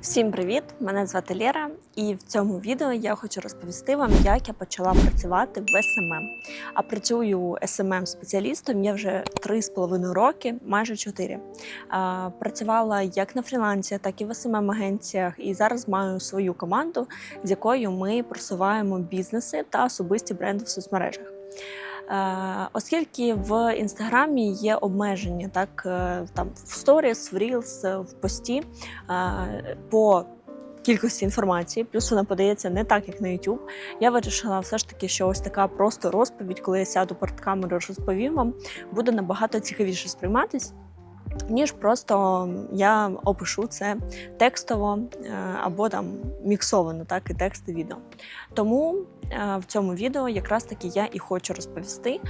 Всім привіт! Мене звати Лєра, і в цьому відео я хочу розповісти вам, як я почала працювати в СММ. А працюю smm спеціалістом я вже 3,5 роки, майже 4. А, Працювала як на фрілансі, так і в smm агенціях і зараз маю свою команду, з якою ми просуваємо бізнеси та особисті бренди в соцмережах. Е, Оскільки в інстаграмі є обмеження, так е, там в сторіс, в рілс, е, в пості по кількості інформації, плюс вона подається не так, як на YouTube, Я вирішила все ж таки, що ось така просто розповідь, коли я сяду перед камерою, розповім вам, буде набагато цікавіше сприйматись. Ніж просто я опишу це текстово е, або там міксовано, так і текст і відео. Тому е, в цьому відео якраз таки я і хочу розповісти,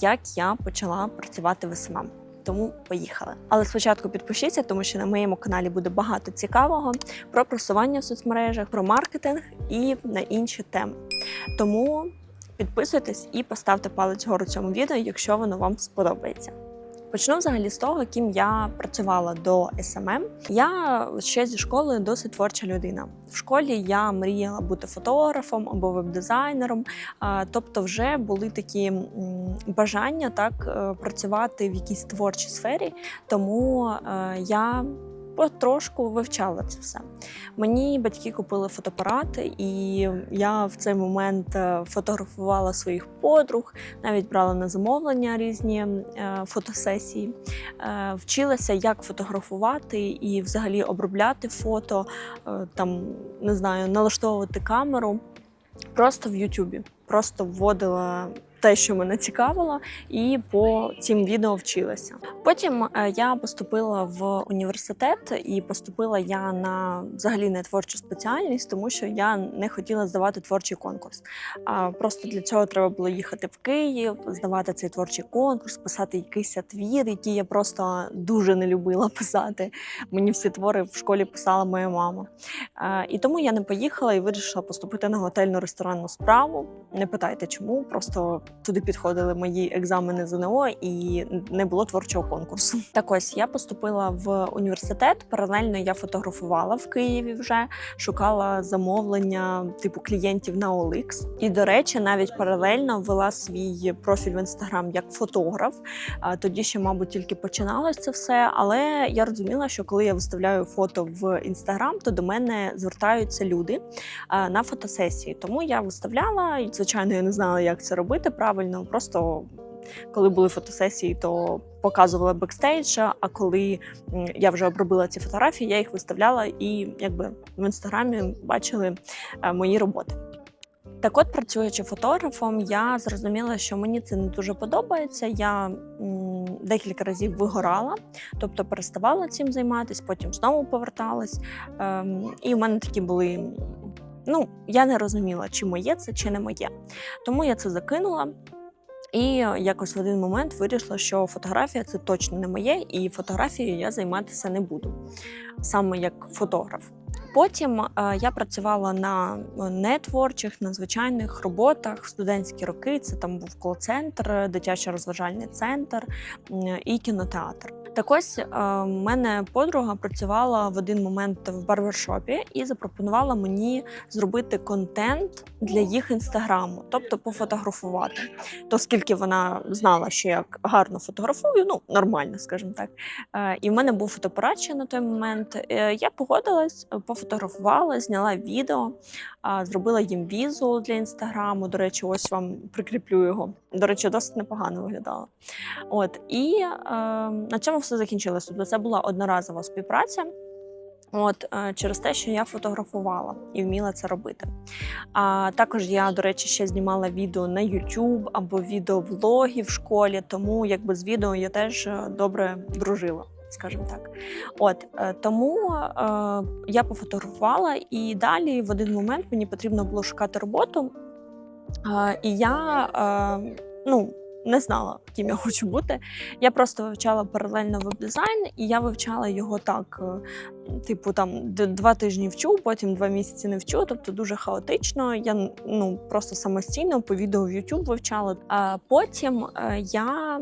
як я почала працювати в СММ. Тому поїхали. Але спочатку підпишіться, тому що на моєму каналі буде багато цікавого про просування в соцмережах, про маркетинг і на інші теми. Тому підписуйтесь і поставте палець вгору цьому відео, якщо воно вам сподобається. Почну взагалі з того, ким я працювала до СММ. Я ще зі школи досить творча людина. В школі я мріяла бути фотографом або веб-дизайнером. Тобто, вже були такі бажання так е, працювати в якійсь творчій сфері, тому е, я потрошку вивчала це все. Мені батьки купили фотоапарат, і я в цей момент е, фотографувала своїх подруг, навіть брала на замовлення різні е, фотосесії, Е, вчилася, як фотографувати і взагалі обробляти фото, там не знаю, налаштовувати камеру просто в Ютубі. Просто вводила те, що мене цікавило, і по цим відео вчилася. Потім е, я поступила в університет, і поступила я на взагалі не творчу спеціальність, тому що я не хотіла здавати творчий конкурс. А просто для цього треба було їхати в Київ, здавати цей творчий конкурс, писати якийсь твір, який я просто дуже не любила писати. Мені всі твори в школі писала моя мама. Е, І тому я не поїхала і вирішила поступити на готельну ресторанну справу. Не питайте, чому просто туди підходили мої екзамени ЗНО і не було творчого конкурсу. Так ось я поступила в університет. Паралельно я фотографувала в Києві вже шукала замовлення типу клієнтів на OLX. І до речі, навіть паралельно вела свій профіль в інстаграм як фотограф. Тоді ще, мабуть, тільки починалось це все. Але я розуміла, що коли я виставляю фото в інстаграм, то до мене звертаються люди на фотосесії. Тому я виставляла, і звичайно, я не знала, як це робити правильно. Просто коли були фотосесії, то показувала бекстейдж. А коли я вже обробила ці фотографії, я їх виставляла і якби в інстаграмі бачили е, мої роботи. Так от, працюючи фотографом, я зрозуміла, що мені це не дуже подобається. Я м, декілька разів вигорала, тобто переставала цим займатися, потім знову поверталась. Ем, і в мене такі були. Ну, я не розуміла, чи моє це, чи не моє. Тому я це закинула. І якось в один момент вирішила, що фотографія це точно не моє, і фотографією я займатися не буду, саме як фотограф. Потім е, я працювала на е, нетворчих, на звичайних роботах в студентські роки. Це там був кол-центр, дитячий розважальний центр і кінотеатр. Так ось е, в мене подруга працювала в один момент в барбершопі і запропонувала мені зробити контент для їх інстаграму, тобто пофотографувати. То оскільки вона знала, що я гарно фотографую, ну нормально, скажімо так. Е, І в мене був фотоапарат ще на той момент. Е, Я погодилась, пофотографувала, зняла відео, зробила їм візу для інстаграму. До речі, ось вам прикріплю його. До речі, досить непогано виглядало. От і е, на цьому все закінчилось. Тобто це була одноразова співпраця. От е, через те, що я фотографувала і вміла це робити. А також я, до речі, ще знімала відео на YouTube або відеоблоги в школі, тому якби з відео я теж е, добре дружила. Скажімо так, от е, тому е, я пофотографувала, і далі в один момент мені потрібно було шукати роботу. І я ну, не знала, ким я хочу бути. Я просто вивчала паралельно веб-дизайн, і я вивчала його так: е, типу, там два тижні вчу, потім два місяці не вчу. Тобто дуже хаотично. Я ну просто самостійно по відео в YouTube вивчала. А потім е, я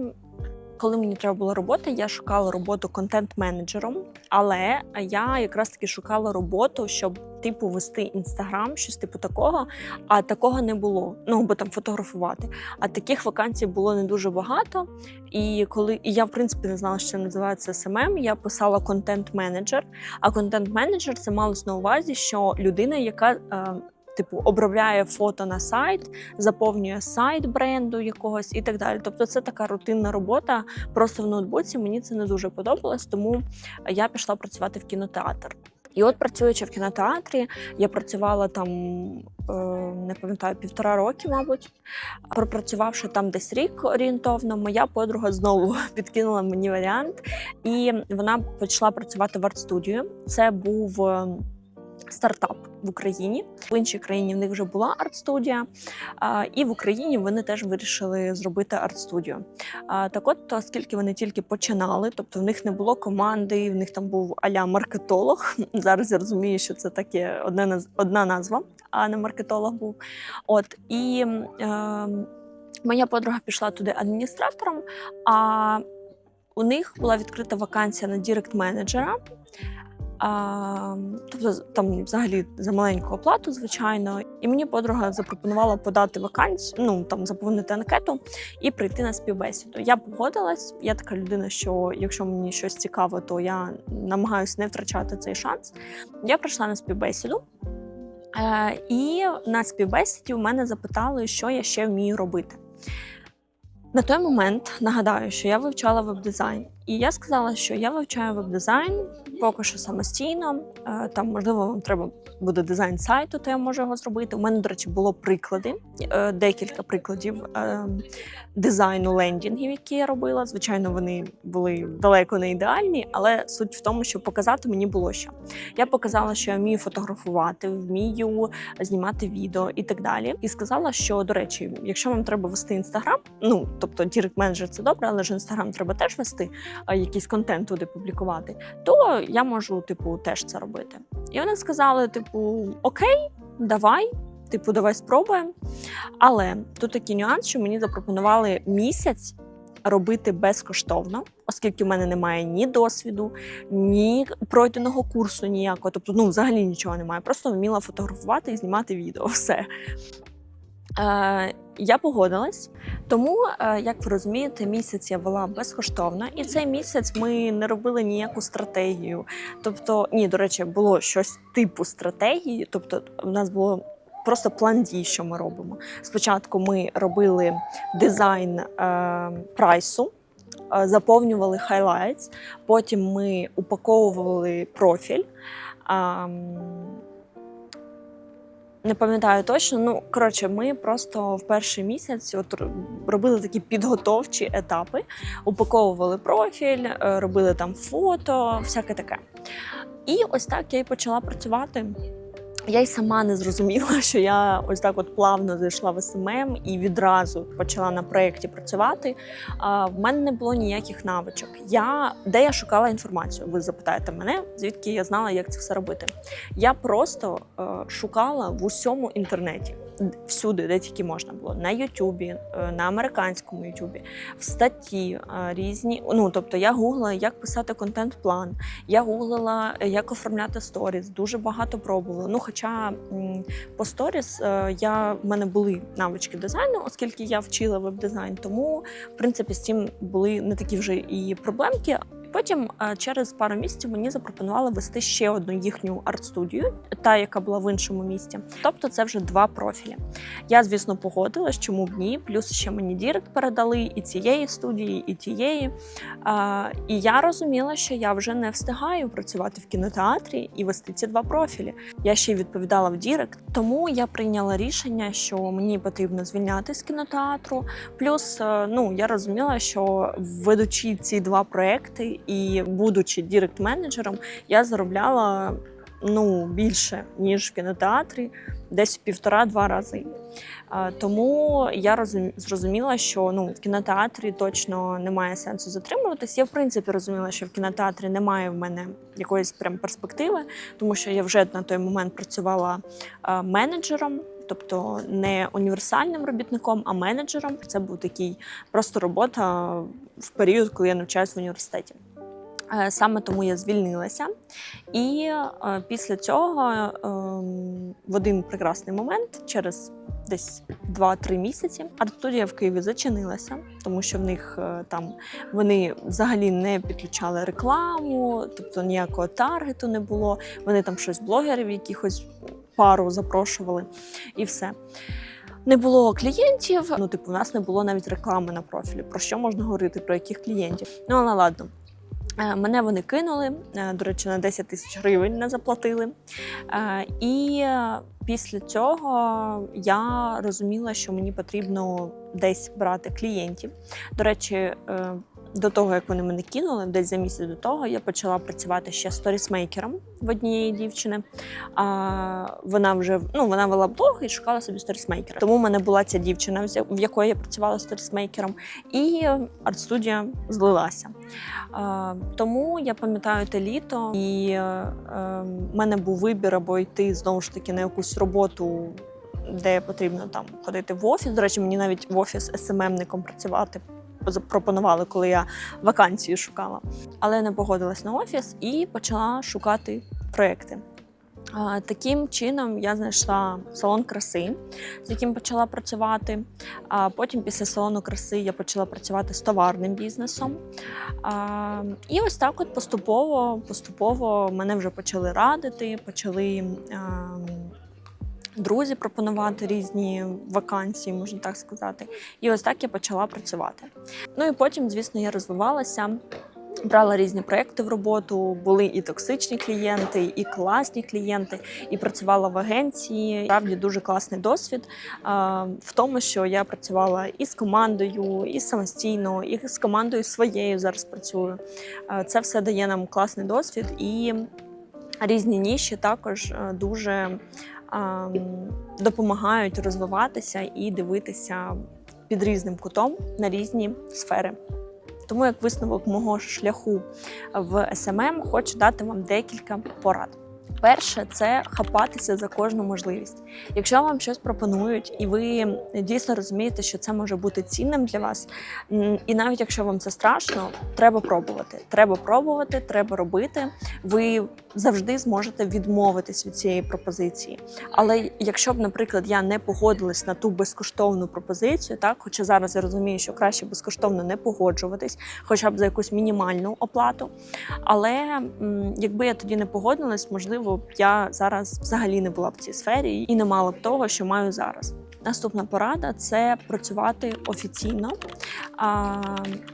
Коли мені треба була робота, я шукала роботу контент-менеджером, але я якраз таки шукала роботу, щоб типу вести інстаграм, щось типу такого. А такого не було. Ну бо там фотографувати. А таких вакансій було не дуже багато. І коли і я в принципі не знала, що називається СММ, я писала контент-менеджер. А контент-менеджер це малось на увазі, що людина, яка е, Типу обробляє фото на сайт, заповнює сайт бренду якогось і так далі. Тобто, це така рутинна робота просто в ноутбуці. Мені це не дуже подобалось, тому я пішла працювати в кінотеатр. І от працюючи в кінотеатрі, я працювала там е, не пам'ятаю півтора роки, мабуть. Пропрацювавши там десь рік орієнтовно, моя подруга знову підкинула мені варіант, і вона почала працювати в арт-студію. Це був е, стартап в Україні. В іншій країні в них вже була арт-студія, і в Україні вони теж вирішили зробити арт-студію. Так от, оскільки вони тільки починали, тобто в них не було команди, в них там був аля маркетолог. Зараз я розумію, що це таке одна, одна назва, а не маркетолог був. От і е, моя подруга пішла туди адміністратором. А у них була відкрита вакансія на дірект-менеджера. А, тобто там взагалі за маленьку оплату, звичайно. І мені подруга запропонувала подати вакансію, ну там заповнити анкету і прийти на співбесіду. Я погодилась. Я така людина, що якщо мені щось цікаво, то я намагаюся не втрачати цей шанс. Я прийшла на співбесіду. Е, і на співбесіді у мене запитали, що я ще вмію робити. На той момент нагадаю, що я вивчала веб-дизайн, і я сказала, що я вивчаю веб-дизайн поки що самостійно. Е, Там, можливо, вам треба буде дизайн сайту, то я можу його зробити. У мене, до речі, було приклади, е, декілька прикладів е, дизайну лендінгів, які я робила. Звичайно, вони були далеко не ідеальні, але суть в тому, що показати мені було що. Я показала, що я вмію фотографувати, вмію знімати відео і так далі. І сказала, що до речі, якщо вам треба вести інстаграм, ну тобто дірект менеджер це добре, але ж інстаграм треба теж вести, якийсь контент туди публікувати, то я можу, типу, теж це робити. І вони сказали: типу, окей, давай. Типу, давай спробуємо. Але тут такий нюанс, що мені запропонували місяць робити безкоштовно, оскільки в мене немає ні досвіду, ні пройденого курсу ніякого. Тобто, ну, взагалі нічого немає. Просто вміла фотографувати і знімати відео. Все. Е, я погодилась, тому, е, як ви розумієте, місяць я вела безкоштовно, і цей місяць ми не робили ніяку стратегію. Тобто, ні, до речі, було щось типу стратегії. Тобто, в нас було просто план дій, що ми робимо. Спочатку ми робили дизайн е, прайсу. е, Заповнювали хайлайтс, потім ми упаковували профіль. Не пам'ятаю точно. Ну коротше, ми просто в перший місяць от робили такі підготовчі етапи, упаковували профіль, е, робили там фото, всяке таке. І ось так я і почала працювати. Я й сама не зрозуміла, що я ось так от плавно зайшла в СММ і відразу почала на проєкті працювати. В мене не було ніяких навичок. Я де я шукала інформацію? Ви запитаєте мене, звідки я знала, як це все робити. Я просто е, шукала в усьому інтернеті, всюди, де тільки можна було, на Ютубі, е, на американському Ютубі, в статті е, різні. Ну тобто я гуглила, як писати контент-план, я гуглила, як оформляти сторіс, дуже багато пробувала. Ну, хоча по сторіс е, я в мене були навички дизайну, оскільки я вчила веб-дизайн, тому в принципі з цим були не такі вже і проблемки. Потім е, через пару місяців мені запропонували вести ще одну їхню арт-студію, та яка була в іншому місті. Тобто це вже два профілі. Я, звісно, погодилась, чому б ні. Плюс ще мені дірект передали і цієї студії, і тієї. І я розуміла, що я вже не встигаю працювати в кінотеатрі і вести ці два профілі. Я ще й відповідала в Дірект, тому я прийняла рішення, що мені потрібно звільняти з кінотеатру. Плюс, е, ну я розуміла, що ведучи ці два проекти і будучи дірект-менеджером, я заробляла ну більше ніж в кінотеатрі, десь півтора-два рази. Тому я розум- зрозуміла, що ну в кінотеатрі точно немає сенсу затримуватись. Я в принципі розуміла, що в кінотеатрі немає в мене якоїсь прям перспективи, тому що я вже на той момент працювала менеджером. тобто не універсальним робітником, а менеджером. Це був такий просто робота в період, коли я навчаюся в університеті. Е, Саме тому я звільнилася. І е, після цього ем, в один прекрасний момент, через десь 2-3 місяці, арт-студія в Києві зачинилася, тому що в них е, там вони взагалі не підключали рекламу, тобто ніякого таргету не було. Вони там щось блогерів, якихось пару запрошували, і все. Не було клієнтів. Ну, типу, у нас не було навіть реклами на профілі. Про що можна говорити, про яких клієнтів? Ну, але ладно. Е, Мене вони кинули, е, до речі, на 10 тисяч гривень не заплатили. Е, І після цього я розуміла, що мені потрібно десь брати клієнтів. До речі, до того, як вони мене кинули, десь за місяць до того, я почала працювати ще сторісмейкером в однієї дівчини. А вона вже ну вона вела блог і шукала собі сторісмейкера. Тому в мене була ця дівчина, в якої я працювала сторісмейкером, і арт-студія злилася. А, тому я пам'ятаю те літо, і е, в мене був вибір або йти знову ж таки на якусь роботу. Де потрібно там ходити в офіс. До речі, мені навіть в офіс СММником працювати запропонували, коли я вакансію шукала. Але не погодилась на офіс і почала шукати проекти. Таким чином я знайшла салон краси, з яким почала працювати. А потім, після салону краси, я почала працювати з товарним бізнесом. І ось так, от поступово, поступово мене вже почали радити, почали. а, Друзі пропонувати різні вакансії, можна так сказати. І ось так я почала працювати. Ну і потім, звісно, я розвивалася. Брала різні проекти в роботу, були і токсичні клієнти, і класні клієнти, і працювала в агенції. Справді дуже класний досвід в тому, що я працювала і з командою, і самостійно, і з командою своєю зараз працюю. Це все дає нам класний досвід, і різні ніші також е, дуже допомагають розвиватися і дивитися під різним кутом на різні сфери. Тому, як висновок мого шляху в СММ, хочу дати вам декілька порад. Перше, це хапатися за кожну можливість. Якщо вам щось пропонують, і ви дійсно розумієте, що це може бути цінним для вас, і навіть якщо вам це страшно, треба пробувати. Треба пробувати, треба робити. Ви завжди зможете відмовитись від цієї пропозиції. Але якщо б, наприклад, я не погодилась на ту безкоштовну пропозицію, так хоча зараз я розумію, що краще безкоштовно не погоджуватись, хоча б за якусь мінімальну оплату. Але якби я тоді не погодилась, можливо, б я зараз взагалі не була в цій сфері і не мала б того, що маю зараз. Наступна порада це працювати офіційно,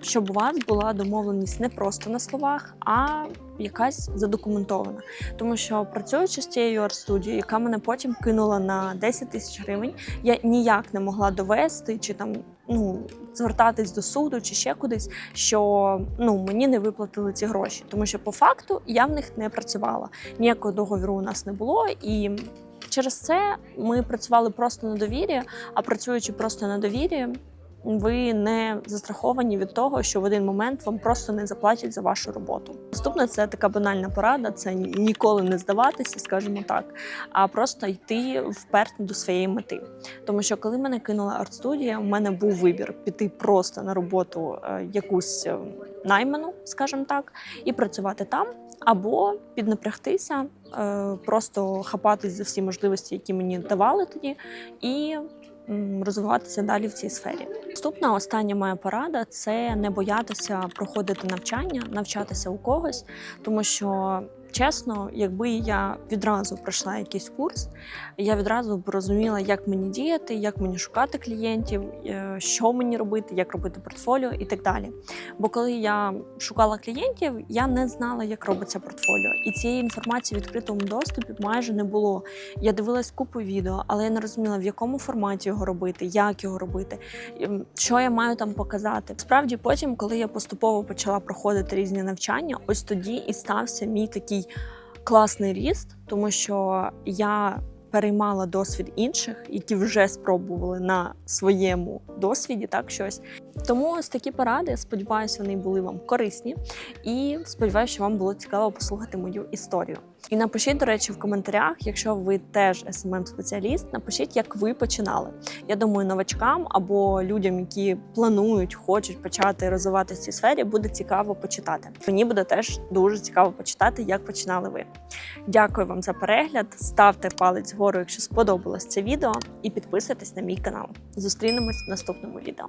щоб у вас була домовленість не просто на словах, а якась задокументована. Тому що працюючи з цією арт-студією, яка мене потім кинула на 10 тисяч гривень, я ніяк не могла довести чи там ну звертатись до суду чи ще кудись, що ну мені не виплатили ці гроші, тому що по факту я в них не працювала. Ніякого договору у нас не було і. Через це ми працювали просто на довірі, а працюючи просто на довір'я, ви не застраховані від того, що в один момент вам просто не заплатять за вашу роботу. Наступне це така банальна порада: це ніколи не здаватися, скажімо так, а просто йти вперед до своєї мети. Тому що коли мене кинула арт-студія, у мене був вибір піти просто на роботу е, якусь е, найману, скажімо так, і працювати там. Або піднапрягтися, е, просто хапатись за всі можливості, які мені давали тоді, і розвиватися далі в цій сфері. Наступна остання моя порада це не боятися проходити навчання, навчатися у когось, тому що. Чесно, якби я відразу пройшла якийсь курс, я відразу б розуміла, як мені діяти, як мені шукати клієнтів, е, що мені робити, як робити портфоліо і так далі. Бо коли я шукала клієнтів, я не знала, як робиться портфоліо, і цієї інформації в відкритому доступі майже не було. Я дивилась купу відео, але я не розуміла, в якому форматі його робити, як його робити, ем, що я маю там показати. Справді, потім, коли я поступово почала проходити різні навчання, ось тоді і стався мій класний ріст, тому що я переймала досвід інших, які вже спробували на своєму досвіді так щось. Тому ось такі поради. Сподіваюся, вони були вам корисні, і сподіваюся, що вам було цікаво послухати мою історію. І напишіть, до речі, в коментарях, якщо ви теж smm спеціаліст напишіть, як ви починали. Я думаю, новачкам або людям, які планують, хочуть почати розвиватися в цій сфері, буде цікаво почитати. Мені буде теж дуже цікаво почитати, як починали ви. Дякую вам за перегляд. Ставте палець вгору, якщо сподобалось це відео, і підписуйтесь на мій канал. Зустрінемось в наступному відео.